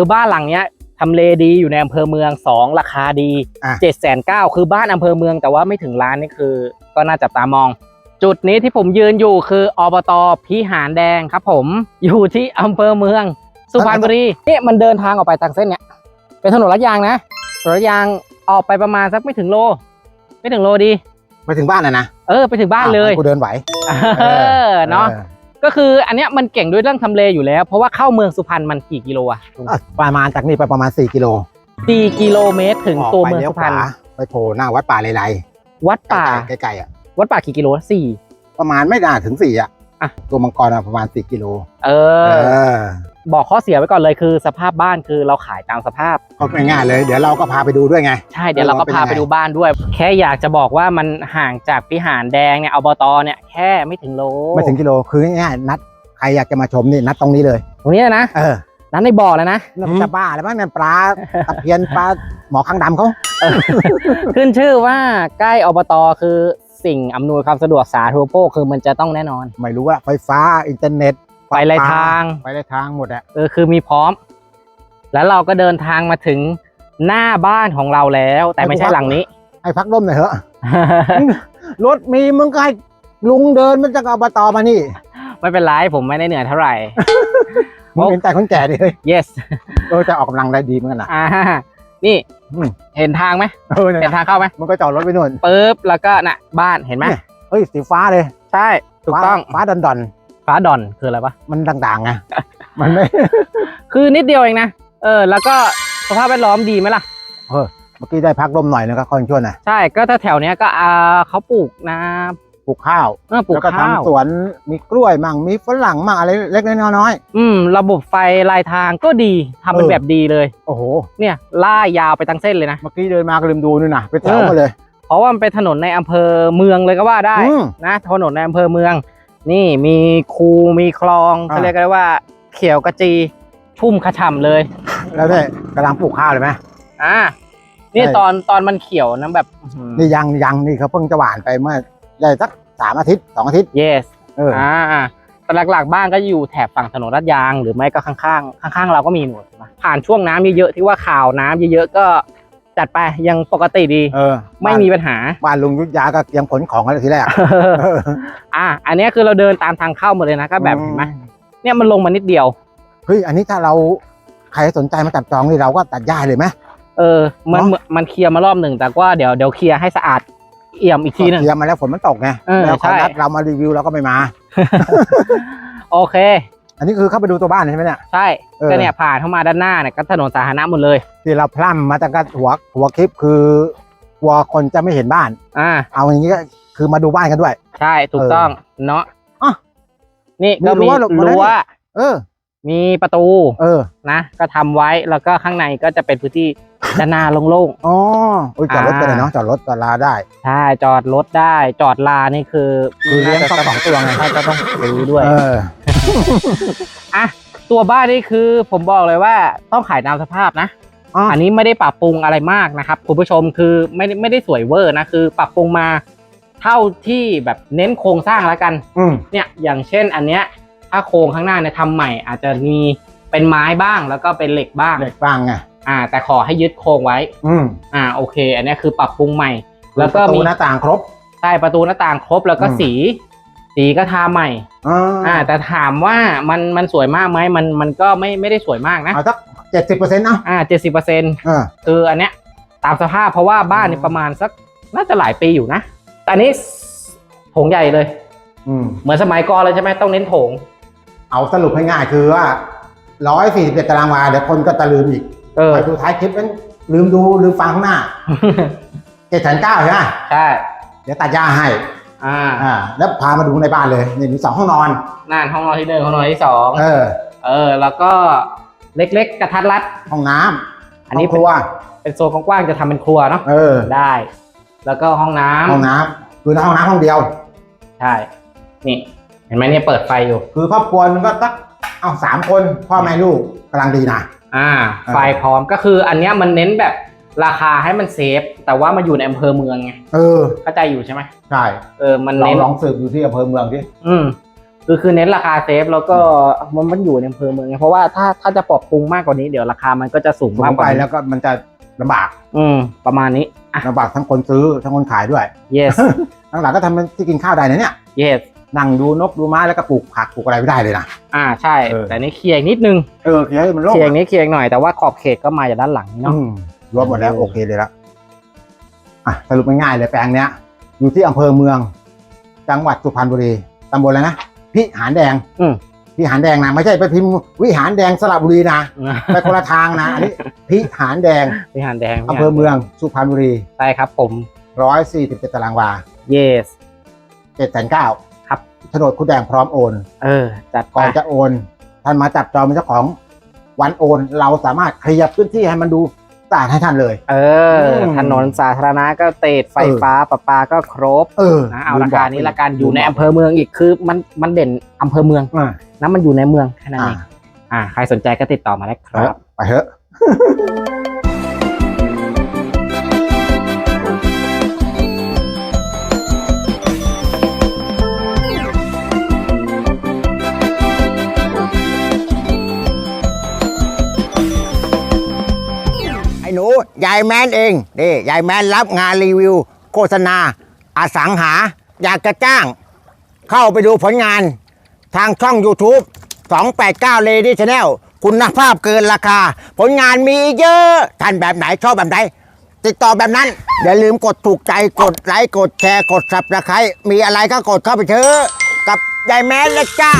คือบ้านหลังเนี้ยทำเลดีอยู่ในอำเภอเมืองสองราคาดีอะ เจ็ดแสนเก้าคือบ้านอำเภอเมืองแต่ว่าไม่ถึงล้านนี่คือ ก็น่าจับตามอง จุดนี้ที่ผมยืนอยู่คืออบตพิหารแดงครับ ผมอยู่ที่อำเภอเมือง สุพรรณบุรีนี่มันเดินทางออกไปทางเส้นเนี้ยเป็นถนนลาดยางนะถนนลาดยางออกไปประมาณสักไม่ถึงโล ไม่ถึงโลดี ไปถึงบ้านนะนะเออ ไปถึงบ้านเลย อะกูเดินไหว เออเนาะ ออ ก็คืออันเนี้ยมันเก่งด้วยเรื่องทำเลอยู่แล้ว เพราะว่าเข้าเมืองสุพรรณมันกี่กิโลอะอะประมาณจากนี่ไปประมาณ 4 กิโลสี่กิโลเมตรถึงออกตัวไปเมืองลี้ยสุพรรณขวาไปโผล่หน้าวัดป่าเลไลวัดป่าใกล้ๆอะวัดป่ากี่กิโลสี่ ประมาณไม่น่าถึงสี่อะอะ ตัวมังกรอะประมาณ4กิโล เอเออ อ บอกข้อเสียไว้ก่อนเลยคือ สภาพบ้านคือเราขายตามสภาพก็ง่ายๆเลย เดี๋ยวเราก็พาไปดูด้วยไง ใช่เดี๋ยวเราก็เออพาเป็นยังไงไปดูบ้านด้วย แค่อยากจะบอกว่ามันห่างจากพิหารแดงเนี่ยอบตเนี่ยแค่ไม่ถึงโลไม่ถึงกิโลคือง่ายๆนัดใครอยากจะมาชมนี่นัดตรงนี้เลย ตรงนี้นะเออนั้นในบ่อแล้วนะนั่นจะบ้าอะไรบ้างเนี่ยปลาตะเพียนปลาหมอข้างดำเขาขึ้นชื่อว่าใกล้อบตคือสิ่งอำนวยความสะดวกสาธารณูปโภคคือมันจะต้องแน่นอน ไม่รู้ว่าไฟฟ้าอินเทอร์เน็ต ไฟลายทางไฟลายทางหมดอะเออคือมีพร้อม แล้วเราก็เดินทางมาถึงหน้าบ้านของเราแล้ว แต่ไม่ใช่หลังนี้ ให้พักร่มหน่อยเถอะรถมีมึงก็ให้ลุงเดินมันจะเอาบตมานี่ ไม่เป็นไรผมไม่ได้เหนื่อยเท่าไหร่มึงเห็นแต่คนแก่ดิเฮ้ย yes เออจะออกกำลังได้ดีเหมือนกันนะอ่านี่อืมเห็นทางไหมเออเนี่ยเห็นทางเข้าไหมมันก็จอดรถไปนู่นปึ๊บแล้วก็น่ะ บ้านเห็นไหมเนี่ยเฮ้ยสีฟ้าเลย ใช่ ถูกต้องฟ้าฟ้าดอนดอน ฟ้าดอนคืออะไรวะๆมันด่างๆไง มันไม่ คือนิดเดียวเองนะ เออ แล้วก็สภาพแวดล้อมดีไหมล่ะเมื่อกี้ได้พักร่มหน่อยนึงก็ค่อนช่วยนะใช่ ก็ถ้าแถวเนี้ยก็อ่าเขาปลูกนะ ปลูกข้าวเออปลูกแล้วก็ข้าว ทำสวน มีกล้วยมั่ง มีฝรั่งมั่งอะไรเล็กๆน้อย อืม ระบบไฟลายทางก็ดีทำเป็นเออ แบบดีเลย ๆโอ้โห เนี่ยล่ายาวไปทั้งเส้นเลยนะ เมื่อกี้เดินมาก็ลืมดูนู่นน่ะเป็นแถวเออมาเลย เพราะว่ามันเป็นถนนในอำเภอเมืองเลยก็ว่าได้อืม นะถนนในอำเภอเมือง นี่มีคูมีคลองอ่า เขาเรียกกันว่า เขียวกระจีชุ่มขฉ่ำเลย แล้วเนี่ยกำลังปลูกข้าวเลยไหม อ่า นี่ใช่ ตอนตอนมันเขียวนะแบบอื้อหือ นี่ยังยังนี่เขาเพิ่งจะหว่านไปเมื่อได้สักสามอาทิตย์สองอาทิตย์ yes เออ อ่าแต่หลักๆบ้านก็อยู่แถบฝั่งถนนลาดยาง หรือไม่ก็ข้างๆ ข้างๆ เราก็มีหนวดนะผ่านช่วงน้ำเยอะๆ ที่ว่าข่าวน้ำเยอะๆ ก็ จัดไปยังปกติดี เออไม่มีปัญหาบ้านลุงยุทธยาก็ยังขนของกันเลยทีแรกเอออ่าอันเนี้ยคือเราเดินตามทางเข้าหมดเลยนะก็แบบเห็นไหมเนี่ยมันลงมานิดเดียวเฮ้ยอันนี้ถ้าเราใครสนใจมาจับจองนี่เราก็ตัดหญ้าเลยไหมเออ มันเนอะมันเคลียร์มารอบหนึ่งแต่ว่าเดี๋ยวเดี๋ยวเคลียร์ให้สะอาดเอี่ยมอีกทีหนึ่งเตรียมมาแล้วฝนมันตกไงเออแล้วเขาใช่นัดเรามารีวิวเราก็ไม่มา โอเค อันนี้คือเข้าไปดูตัวบ้านใช่ไหมเนี่ย ใช่เออ ก็เนี่ยผ่านเข้ามาด้านหน้าเนี่ยก็ถนนสาธารณะหมดเลย ที่เราพร่ำมาตั้งแต่หัวหัวคลิปคือกลัวคนจะไม่เห็นบ้าน อ่า เอาอย่างนี้ก็คือมาดูบ้านกันด้วย ใช่ถูกเออต้องเนาะอะนี่มีก็มีรั้วหลบมาแล้วรั้วนี่เออ มีประตูเออนะก็ทำไว้แล้วก็ข้างในก็จะเป็นพื้นที่ ด้านหน้าโล่งอ๋อโอ้ยจอดรถอ่าไปเลยเนาะจอดรถจอดลาได้ ๆใช่จอดรถได้จอดลานี่คือคือเลี้ยงสักสองตัวไงน่าจะต้องซื้อด้วย เออ อะตัวบ้านนี่คือผมบอกเลยว่าต้องขายตามสภาพนะ อ๋ออัอันนี้ไม่ได้ปรับปรุงอะไรมากนะครับคุณผู้ชมคือไม่ได้ไม่ได้สวยเวอร์นะคือ ปรับปรุงมาเท่าที่แบบเน้นโครงสร้างแล้วกัน อืมเนี่ยอย่างเช่นอันเนี้ยถ้าโครงข้างหน้าเนี่ยทำใหม่ อาจจะมีเป็นไม้บ้างแล้วก็เป็นเหล็กบ้างเด็กบ้างไงอ่า แต่ขอให้ยึดโครงไว้ อืมอ่าโอเค อันเนี้ยคือปรับปรุงใหม่ แล้วก็ประตูมีหน้าต่างครบ ใช่ประตูหน้าต่างครบแล้วก็อืม สี สีก็ทาใหม่ อ่าอ่าแต่ถามว่ามันมันสวยมากไหมมันมันก็ไม่ไม่ได้สวยมากนะ เอาสักเจ็ดสิบเปอร์เซ็นต์เนาะอ่าเจ็ดสิบเปอร์เซ็นต์เออ คืออันเนี้ยตามสภาพเพราะว่าบ้านเนี่ยอืมประมาณสักน่าจะหลายปีอยู่นะ แต่อันนี้โถงใหญ่เลย อืม เหมือนสมัยก่อนเลยใช่ไหมต้องเน้นโถง เอาสรุปให้ง่ายคือว่าร้อยสี่สิบเจ็ดตารางวาเดี๋ยวคนก็จะลืมอีกเออ ไป ดูท้ายคลิปนั้นลืมดูลืมฟังข้างหน้าเจ็ดแสนเก้าใช่ไหมใช่ เดี๋ยวตัดหญ้าให้ อ่าอ่า แล้วพามาดูในบ้านเลยนี่มีสองห้องนอนน่านห้องนอนที่หนึ่งห้องนอนที่สองเออ เออ แล้วก็เล็กๆกระทัดรัด ห้องน้ำอันนี้ ห้งครัวเป็นโซนกว้างๆจะทำเป็นครัวเนาะเออได้ แล้วก็ห้องน้ำห้องน้ำคือห้องน้ำห้องเดียว ใช่นี่ เห็นไหมเนี่ยเปิดไฟอยู่ คือครอบครัวมันก็สักเอาสามคนพ่อแม่ลูกกำลังดีนะอ่าอ่า ไฟพร้อมก็คืออันเนี้ยมันเน้นแบบ ราคาให้มันเซฟ แต่ว่ามาอยู่ในอำเภอเมืองไงเออ เข้าใจอยู่ใช่ไหมใช่เออมันลองเน้นลองสืบดูที่อำเภอเมืองที่อืมคือคือเน้นราคาเซฟแล้วก็มันมันอยู่ในอำเภอเมืองไงเพราะว่าถ้าถ้าจะปรับปรุงมากกว่านี้เดี๋ยวราคามันก็จะสูงสูมากงกไปว่านี้แล้วก็มันจะลำบากอืม ประมาณนี้อะลำบากทั้งคนซื้อทั้งคนขายด้วย yes หลังๆก็ทำเป็นที่กินข้าวได้นะเนี่ย yes นั่งดูนกดูไม้แล้วก็ปลูกผักปลูกอะไรไม่ได้เลยนะ อ่าใช่ เออ แต่นี่เคลียร์อีกนิดนึงเออเคลียร์ให้มันโล่งเคลียร์อีกนิดเคลียร์อีกหน่อยแต่ว่าขอบเขตก็มาจากด้านหลังนี่เนาะ อืม รวมหมดแล้วเออโอเคเลยละอะสรุปง่ายๆเลยแปลงเนี้ย อยู่ที่อำเภอเมือง จังหวัดสุพรรณบุรีตำบลอะไรนะพิหารแดงอืม พิหารแดงนะไม่ใช่ไปพิมพ์วิหารแดงสระบุรีนะไปคนละทางนะอันนี้พิหารแดงวิหารแดงอำเภอเมืองสุพรรณบุรีใช่ครับผม ร้อยสี่สิบเจ็ดตารางวา yes เจ็ดแสนเก้าครับ โฉนดคุณแดงพร้อมโอน เออ จัดไปก่อนจะโอน ท่านมาจับจองเป็นเจ้าของวันโอน เราสามารถเคลียร์พื้นที่ให้มันดู สะอาดให้ท่านเลย เอออืมถนนสาธารณะก็เตดไฟฟ้าประปาก็ครบเออนะเอาลืรามบคาอกนี้ละกันอยู่ในอำเภอเมืองอีกคือมันมันเด่นอำเภอเมืองอ่านะมันอยู่ในเมืองแค่นั้นอ่าเองอ่าใครสนใจก็ติดต่อมาได้ครับไปเถอะายแมนเองนี่ยายแมนรับงานรีวิว โฆษณาอสังหา อยากจะจ้าง เข้าไปดูผลงาน ทางช่อง YouTube 289 Lady Channel คุณภาพเกินราคา ผลงานมีเยอะ ท่านแบบไหนชอบแบบไหน ติดต่อแบบนั้น อย่าลืมกดถูกใจกดไลค์กดแชร์กด subscribe มีอะไรก็กดเข้าไปเถอะกับยายแมนนะจ้า